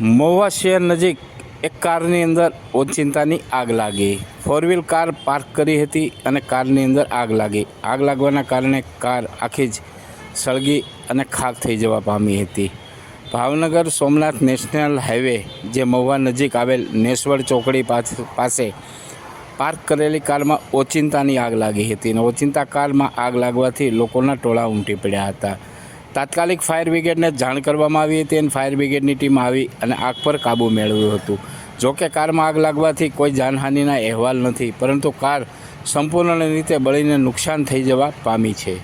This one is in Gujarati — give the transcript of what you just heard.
મહુવા શહેર નજીક એક કારની અંદર ઓચિંતાની આગ લાગી. ફોર વ્હીલ કાર પાર્ક કરી હતી અને કારની અંદર આગ લાગી. આગ લાગવાના કારણે કાર આખી જ સળગી અને ખાક થઈ જવા પામી હતી. ભાવનગર સોમનાથ નેશનલ હાઈવે, જે મહુવા નજીક આવેલ નેશ્વર ચોકડી પાસે પાર્ક કરેલી કારમાં ઓચિંતાની આગ લાગી હતી અને ઓચિંતા કારમાં આગ લાગવાથી લોકોના ટોળા ઉમટી પડ્યા હતા. તાત્કાલિક ફાયર બ્રિગેડને જાણ કરવામાં આવી હતી અને ફાયર બ્રિગેડની ટીમ આવી અને આગ પર કાબૂ મેળવ્યું હતું. જોકે કારમાં આગ લાગવાથી કોઈ જાનહાનિના અહેવાલ નથી, પરંતુ કાર સંપૂર્ણ રીતે બળીને નુકસાન થઈ જવા પામી છે.